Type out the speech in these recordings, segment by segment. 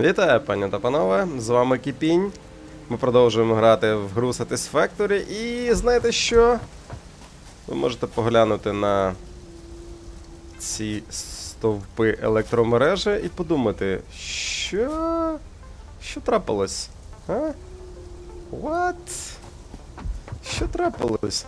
Вітаю, пані та панове! З вами Кіпінь. Ми продовжуємо грати в гру Satisfactory. І знаєте що? Ви можете поглянути на ці стовпи електромережі і подумати, що. Що трапилось? А? What? Що трапилось?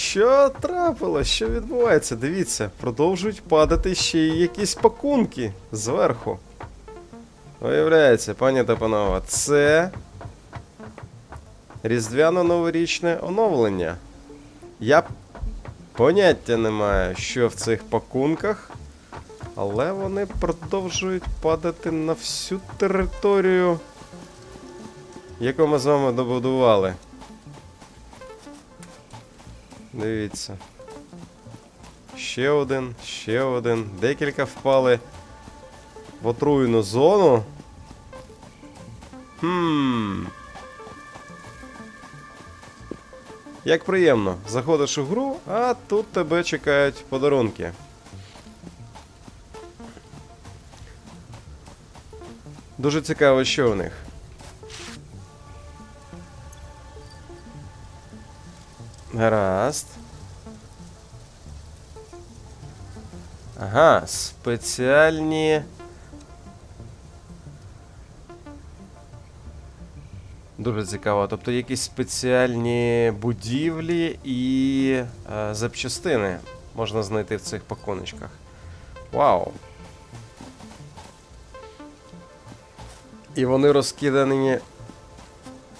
Що трапилось? Що відбувається? Дивіться, продовжують падати ще й якісь пакунки зверху. Виявляється, пані та панове, це різдвяно-новорічне оновлення. Я поняття не маю, що в цих пакунках, але вони продовжують падати на всю територію, яку ми з вами добудували. Дивіться. Ще один, ще один. Декілька впали в отруєну зону. Хм. Як приємно. Заходиш у гру, а тут тебе чекають подарунки. Дуже цікаво, що у них. Гаразд. Ага, спеціальні. Дуже цікаво. Тобто якісь спеціальні будівлі і е, запчастини можна знайти в цих пакуночках. Вау. І вони розкидані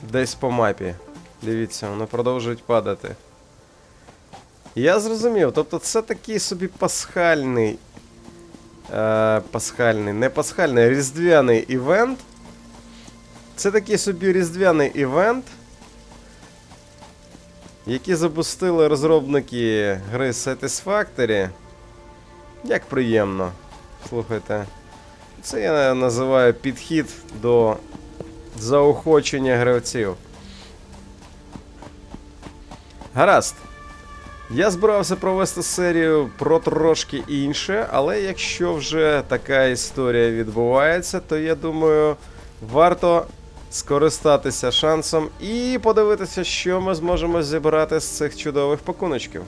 десь по мапі. Дивіться, вони продовжують падати. Я зрозумів, тобто це такий собі пасхальний. Е, пасхальний, не пасхальний, різдвяний івент. Це такий собі різдвяний івент, який запустили розробники гри Satisfactory. Як приємно. Слухайте. Це я називаю підхід до заохочення гравців. Гаразд. Я збирався провести серію про трошки інше, але якщо вже така історія відбувається, то я думаю, варто скористатися шансом і подивитися, що ми зможемо зібрати з цих чудових пакуночків.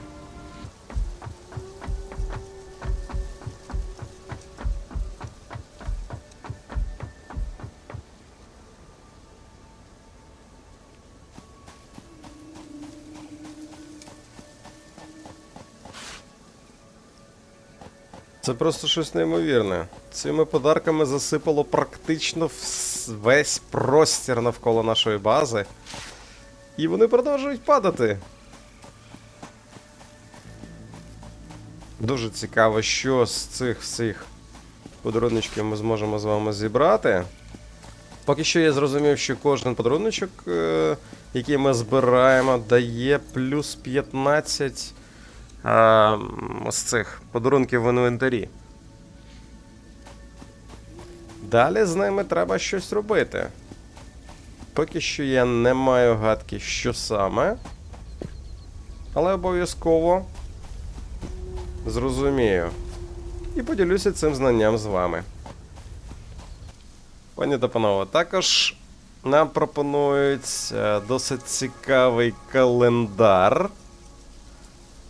Це просто щось неймовірне. Цими подарками засипало практично весь простір навколо нашої бази. І вони продовжують падати. Дуже цікаво, що з цих всіх подаруночків ми зможемо з вами зібрати. Поки що я зрозумів, що кожен подаруночок, е, який ми збираємо, дає плюс 15 а, з цих подарунків в інвентарі. Далі з ними треба щось робити. Поки що я не маю гадки, що саме. Але обов'язково зрозумію. І поділюся цим знанням з вами. Пані та панове, також нам пропонують досить цікавий календар.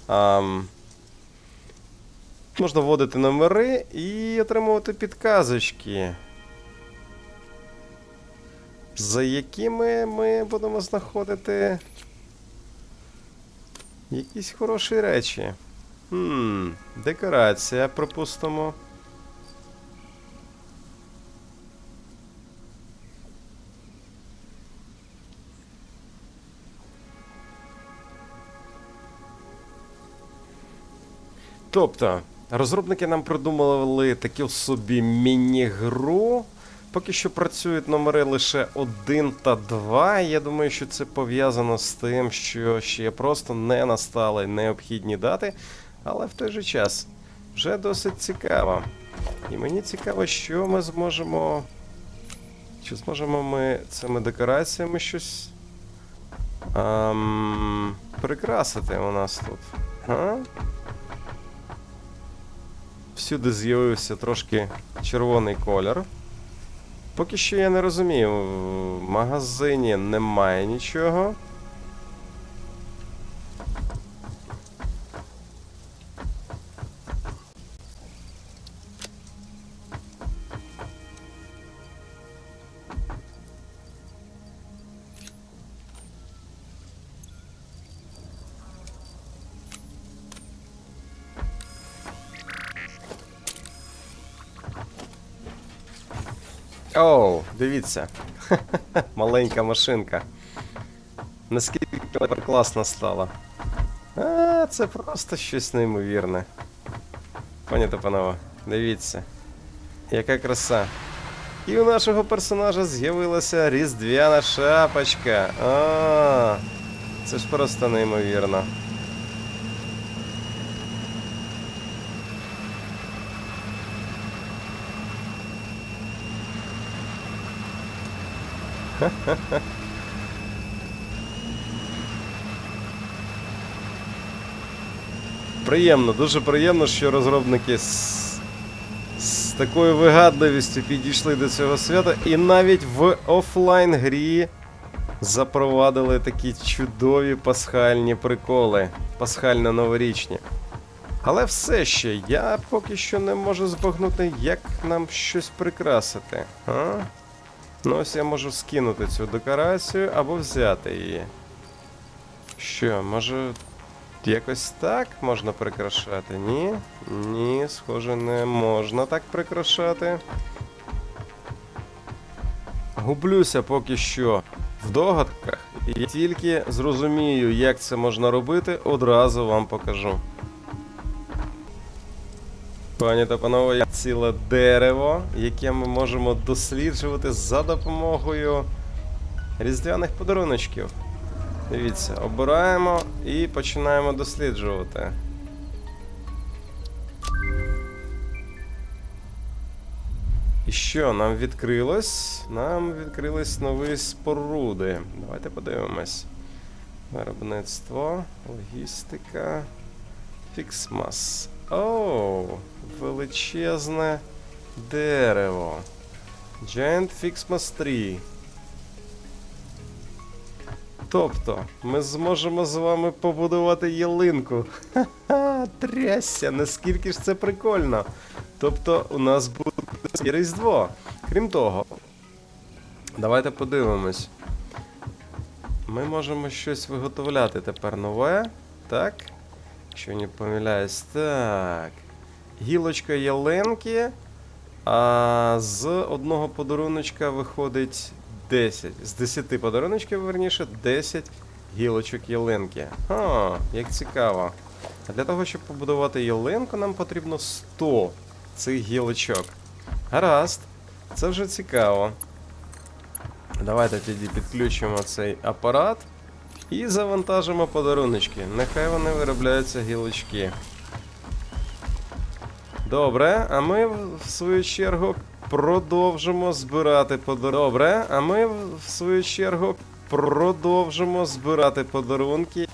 Ам, можна вводити номери і отримувати підказочки, за якими ми будемо знаходити якісь хороші речі. Хм, декорація, припустимо. Тобто, розробники нам придумали таку собі міні-гру. Поки що працюють номери лише 1 та 2. Я думаю, що це пов'язано з тим, що ще просто не настали необхідні дати. Але в той же час вже досить цікаво. І мені цікаво, що ми зможемо. Чи зможемо ми цими декораціями щось ам, прикрасити у нас тут? А? Всюди з'явився трошки червоний колір. Поки що я не розумію, в магазині немає нічого. Дивіться. Маленька машинка. Наскільки вона класно стала. А, це просто щось неймовірне. Пані панове, дивіться. Яка краса. І у нашого персонажа з'явилася різдвяна шапочка. А, це ж просто неймовірно. Приємно, дуже приємно, що розробники з, з такою вигадливістю підійшли до цього свята і навіть в офлайн грі запровадили такі чудові пасхальні приколи, пасхально-новорічні. Але все ще я поки що не можу збагнути, як нам щось прикрасити. А? Ну ось я можу скинути цю декорацію або взяти її. Що, може якось так можна прикрашати? Ні? Ні, схоже, не можна так прикрашати. Гублюся поки що в догадках. І тільки зрозумію, як це можна робити, одразу вам покажу. Пані та панове, є ціле дерево, яке ми можемо досліджувати за допомогою різдвяних подаруночків. Дивіться, обираємо і починаємо досліджувати. І що нам відкрилось? Нам відкрились нові споруди. Давайте подивимось. Виробництво, логістика, фіксмас. Оу, величезне дерево. Giant Fixmas 3. Тобто, ми зможемо з вами побудувати ялинку. Ха-ха, трясся, наскільки ж це прикольно. Тобто, у нас буде Різдво. Крім того, давайте подивимось. Ми можемо щось виготовляти тепер нове. Так. Якщо не помиляюсь, так. Гілочка ялинки. А з одного подаруночка виходить 10. З 10 подаруночків, верніше, 10 гілочок ялинки. А, як цікаво. А для того, щоб побудувати ялинку, нам потрібно 100 цих гілочок. Гаразд, це вже цікаво. Давайте тоді підключимо цей апарат і завантажимо подаруночки. Нехай вони виробляються гілочки. Добре, а ми в свою чергу продовжимо збирати подарунки. Добре, а ми в свою чергу продовжимо збирати подарунки.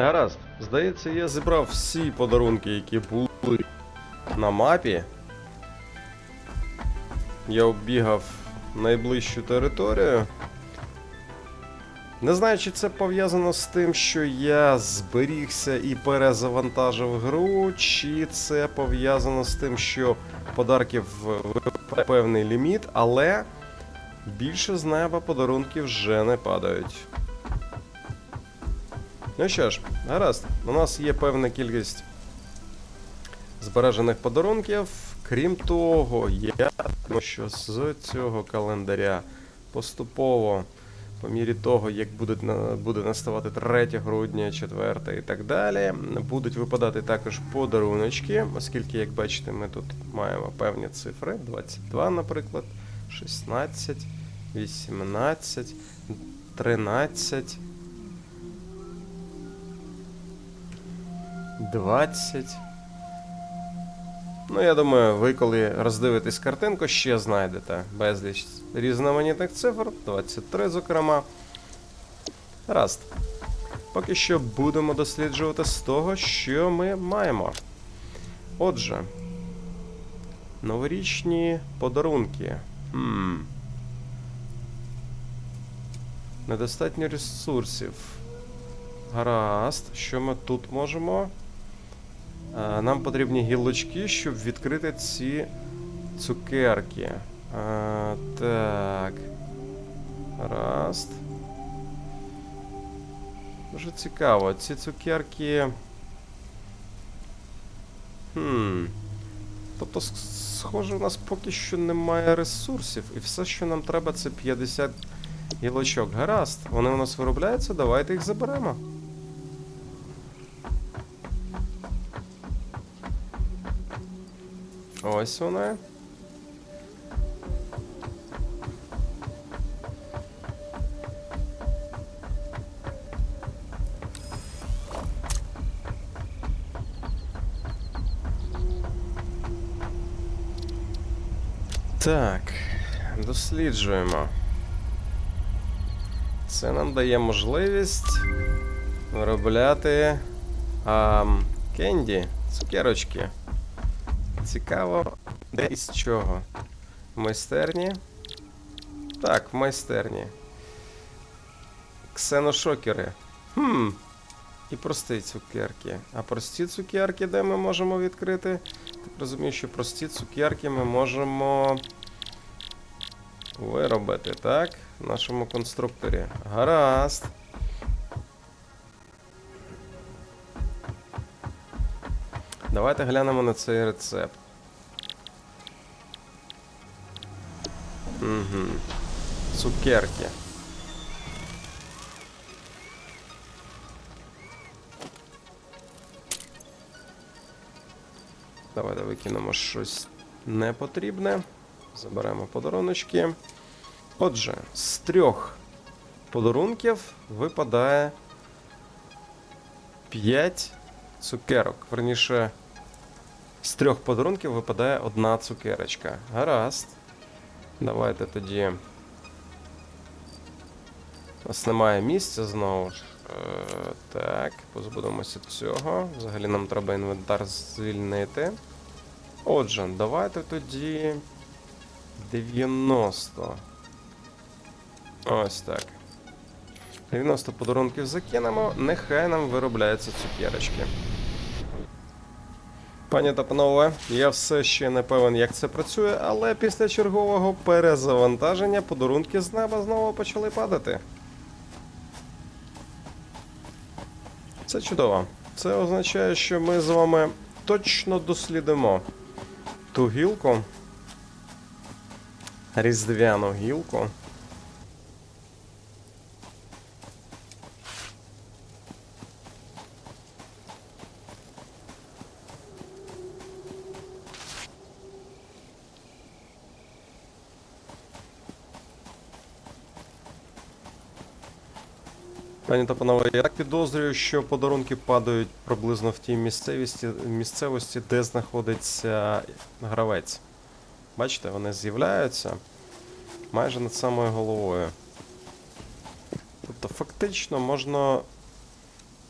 Гаразд, здається, я зібрав всі подарунки, які були на мапі. Я оббігав найближчу територію. Не знаю, чи це пов'язано з тим, що я зберігся і перезавантажив гру, чи це пов'язано з тим, що подарків певний ліміт, але більше з неба подарунки вже не падають. Ну що ж, гаразд, у нас є певна кількість збережених подарунків. Крім того, я думаю, що з цього календаря поступово, по мірі того, як буде, буде наставати 3 грудня, 4 і так далі, будуть випадати також подаруночки, оскільки, як бачите, ми тут маємо певні цифри: 22, наприклад, 16, 18, 13. 20. Ну, я думаю, ви коли роздивитесь картинку, ще знайдете безліч різноманітних цифр, 23, зокрема. Раст. Поки що будемо досліджувати з того, що ми маємо. Отже, новорічні подарунки. Хм. Недостатньо ресурсів. Гаразд, що ми тут можемо? Е, Нам потрібні гілочки, щоб відкрити ці цукерки. Е, Так. Гаразд. Дуже цікаво. Ці цукерки. Хм. Тобто, схоже, у нас поки що немає ресурсів, і все, що нам треба, це 50 гілочок. Гаразд. Вони у нас виробляються, давайте їх заберемо. Ось вони. Так, досліджуємо. Це нам дає можливість виробляти ам, кенді, цукерочки. Цікаво, де і з чого? Майстерні? Так, майстерні. Ксеношокери. Хм. І прості цукерки. А прості цукерки, де ми можемо відкрити? Так розумію, що прості цукерки ми можемо виробити, так? В нашому конструкторі. Гаразд. Давайте глянемо на цей рецепт. Угу. Цукерки. Давайте викинемо щось непотрібне. Заберемо подаруночки. Отже, з трьох подарунків випадає 5 цукерок. Верніше, з трьох подарунків випадає одна цукерочка. Гаразд. Давайте тоді. У нас немає місця знову ж. Е, так, позбудемося цього. Взагалі нам треба інвентар звільнити. Отже, давайте тоді 90. Ось так. 90 подарунків закинемо, нехай нам виробляються цукерочки. Пані та панове, я все ще не певен, як це працює, але після чергового перезавантаження подарунки з неба знову почали падати. Це чудово. Це означає, що ми з вами точно дослідимо ту гілку, різдвяну гілку. Пані та панове, я так підозрюю, що подарунки падають приблизно в тій місцевості, місцевості, де знаходиться гравець. Бачите, вони з'являються майже над самою головою. Тобто, фактично можна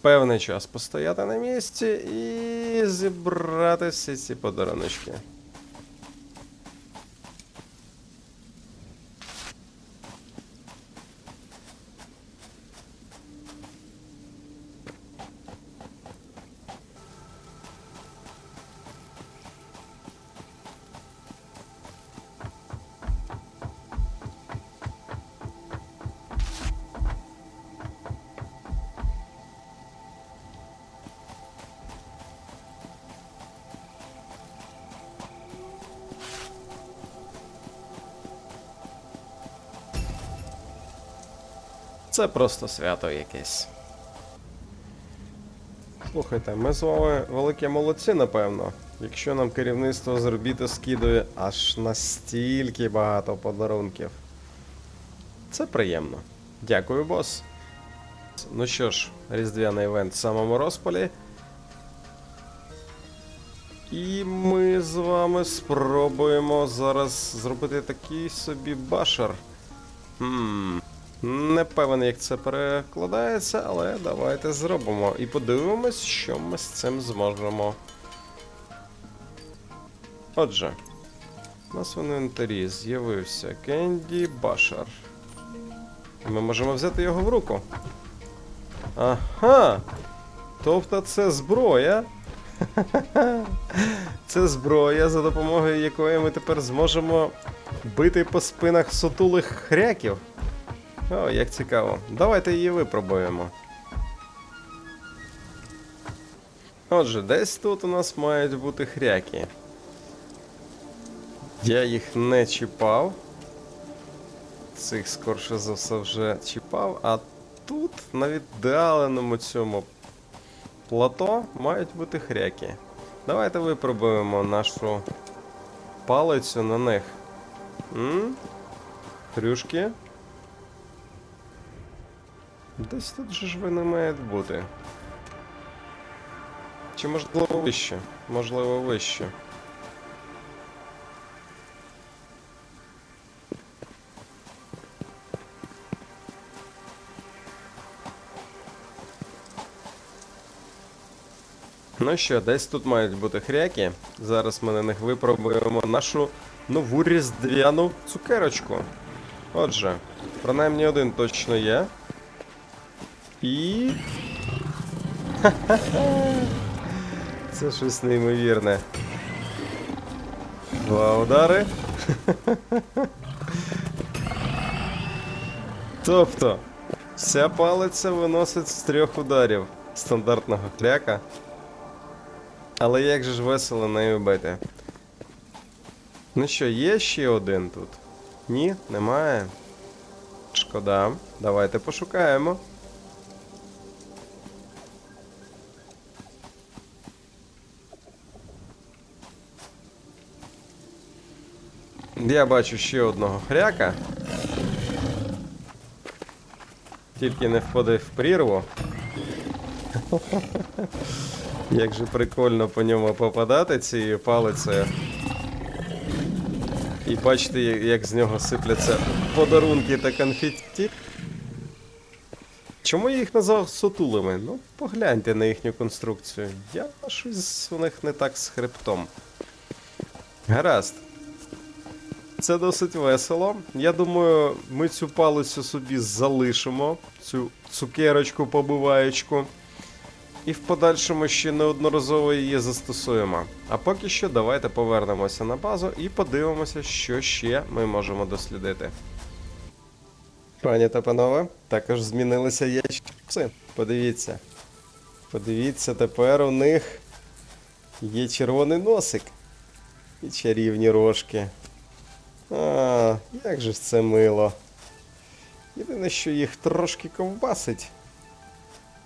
певний час постояти на місці і зібрати всі ці подаруночки. Це просто свято якесь. Слухайте, ми з вами великі молодці, напевно. Якщо нам керівництво з орбіти скидує аж настільки багато подарунків. Це приємно. Дякую, бос. Ну що ж, різдвяний івент в самому розпалі. І ми з вами спробуємо зараз зробити такий собі башер. Хм. Не певен, як це перекладається, але давайте зробимо. І подивимось, що ми з цим зможемо. Отже, у нас в інвентарі з'явився Кенді Башар. Ми можемо взяти його в руку. Ага. Тобто це зброя. Це зброя, за допомогою якої ми тепер зможемо бити по спинах сутулих хряків. О, як цікаво. Давайте її випробуємо. Отже, десь тут у нас мають бути хряки. Я їх не чіпав. Цих скорше за все вже чіпав, а тут на віддаленому цьому плато мають бути хряки. Давайте випробуємо нашу палицю на них. М? Хрюшки. Десь тут же ж вони мають бути. Чи можливо вище? Можливо, вище. Ну що, десь тут мають бути хряки. Зараз ми на них випробуємо нашу нову різдвяну цукерочку. Отже, принаймні один точно є. І. Це щось неймовірне. Два удари. Тобто, вся палиця виносить з трьох ударів стандартного хляка. Але як же ж весело нею бити? Ну що, є ще один тут? Ні, немає. Шкода. Давайте пошукаємо. Я бачу ще одного хряка. Тільки не впади в прірву. Як же прикольно по ньому попадати цією палицею. І бачите, як- з нього сипляться подарунки та конфетті. Чому я їх назвав сутулими? Ну, погляньте на їхню конструкцію. Я щось у них не так з хребтом. Гаразд. Це досить весело. Я думаю, ми цю палицю собі залишимо, цю цукерочку побиваючку. І в подальшому ще неодноразово її застосуємо. А поки що давайте повернемося на базу і подивимося, що ще ми можемо дослідити. Пані та панове, також змінилися ящикси. Подивіться. Подивіться, тепер у них є червоний носик і чарівні рожки. А, як же ж це мило. Єдине, що їх трошки ковбасить.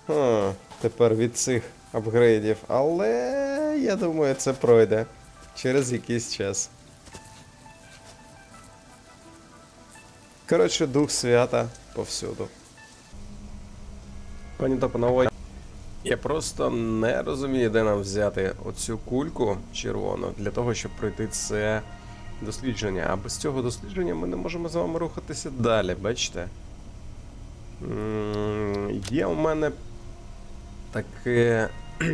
А, тепер від цих апгрейдів. Але я думаю, це пройде через якийсь час. Коротше, дух свята повсюду. Пані та панове, я просто не розумію, де нам взяти оцю кульку червону для того, щоб пройти це дослідження. А без цього дослідження ми не можемо з вами рухатися далі, бачите? Є у мене таке,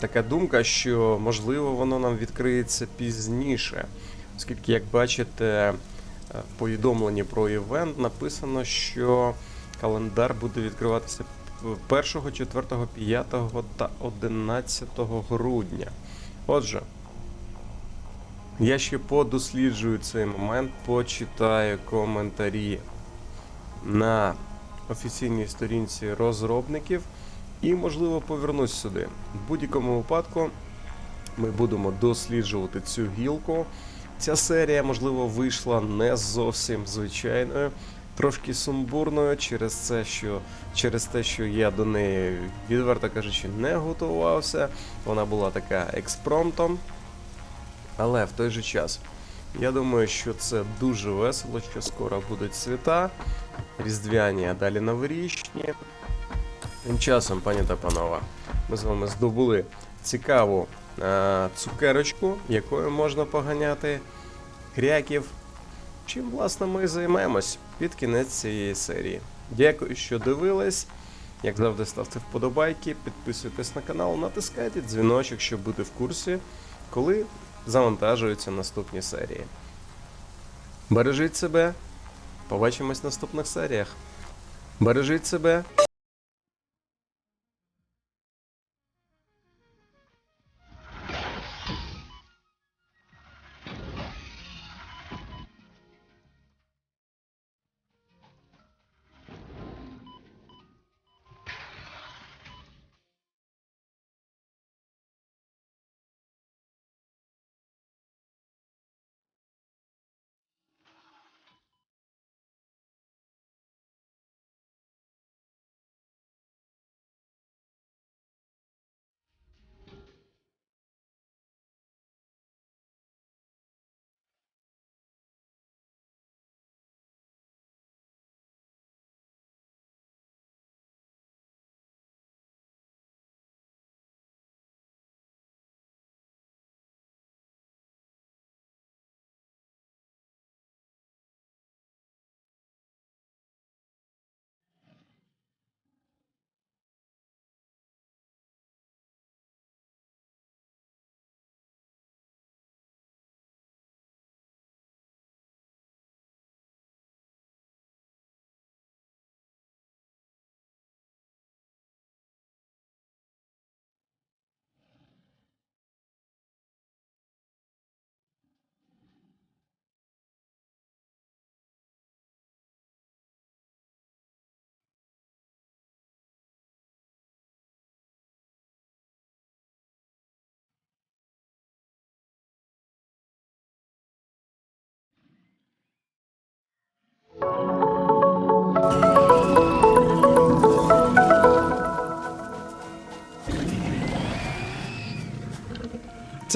така думка, що можливо воно нам відкриється пізніше. Оскільки, як бачите, е, в повідомленні про івент написано, що календар буде відкриватися 1, 4, 5 та 11 грудня. Отже, я ще подосліджую цей момент, почитаю коментарі на офіційній сторінці розробників і, можливо, повернусь сюди. В будь-якому випадку ми будемо досліджувати цю гілку. Ця серія, можливо, вийшла не зовсім звичайною, трошки сумбурною через це, що через те, що я до неї, відверто кажучи, не готувався. Вона була така експромтом. Але в той же час, я думаю, що це дуже весело, що скоро будуть свята, різдвяні, а далі новорічні. Тим часом, пані та панове, ми з вами здобули цікаву е, цукерочку, якою можна поганяти кряків. Чим, власне, ми і займемось під кінець цієї серії. Дякую, що дивились. Як завжди, ставте вподобайки, підписуйтесь на канал, натискайте дзвіночок, щоб бути в курсі, коли завантажуються наступні серії. Бережіть себе. Побачимось в наступних серіях. Бережіть себе.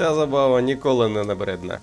Ця забава ніколи не набридне.